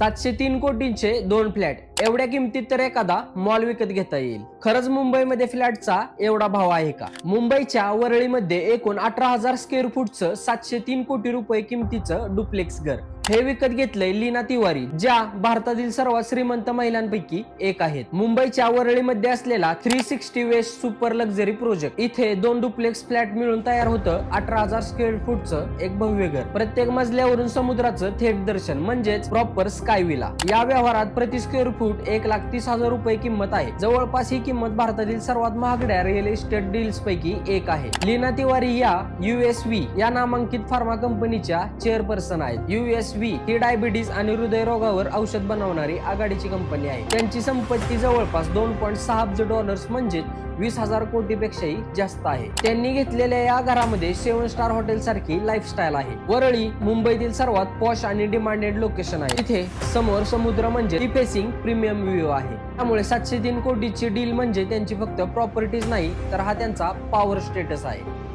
सातशे तीन कोटींचे दोन फ्लॅट. एवढ्या किमतीत तर एखादा मॉल विकत घेता येईल. खरंच मुंबईमध्ये फ्लॅटचा एवढा भाव आहे का? मुंबईच्या वरळीमध्ये एकूण अठरा हजार स्क्वेअर फूटचं सातशे तीन कोटी रुपये किमतीचं डुप्लेक्स घर. हे विकत घेतलंय लीना तिवारी ज्या भारतातील सर्वात श्रीमंत महिलांपैकी एक आहेत. मुंबईच्या वरळीमध्ये असलेला three sixty west super luxury project इथे दोन डुप्लेक्स फ्लॅट मिळून तयार होतं. अठरा हजार स्क्वेअर फूटचं एक भव्य घर. प्रत्येक मजल्यावरून समुद्राचं थेट दर्शन म्हणजेच प्रॉपर स्काय विला या व्यवहारात प्रति स्क्वेअर फूट एक लाख तीस हजार रुपये किंमत आहे. जवळपास ही किंमत भारतातील सर्वात महागड्या रिअल इस्टेट डील्स पैकी एक आहे. लीना तिवारी या युएसव्ही या नामांकित फार्मा कंपनीच्या चेअरपर्सन आहेत. युएसव्ही ही डायबिटीज आणि हृदयरोगावर औषध बनवणारी आघाडीची कंपनी आहे. त्यांची संपत्ती जवळपास दोन पॉईंट सहा अब्ज डॉलर्स म्हणजे वीस हजार कोटीपेक्षाही जास्त आहे. त्यांनी घेतलेल्या या घरामध्ये सेव्हन स्टार हॉटेल सारखी लाईफस्टाईल आहे. वरळी मुंबईतील सर्वात पॉश आणि डिमांडेड लोकेशन आहे. तिथे समोर समुद्र म्हणजे फेसिंग प्रीमियम व्ह्यू आहे. त्यामुळे सातशे तीन कोटीची डील म्हणजे त्यांची फक्त प्रॉपर्टीज नाही तर हा त्यांचा पॉवर स्टेटस आहे.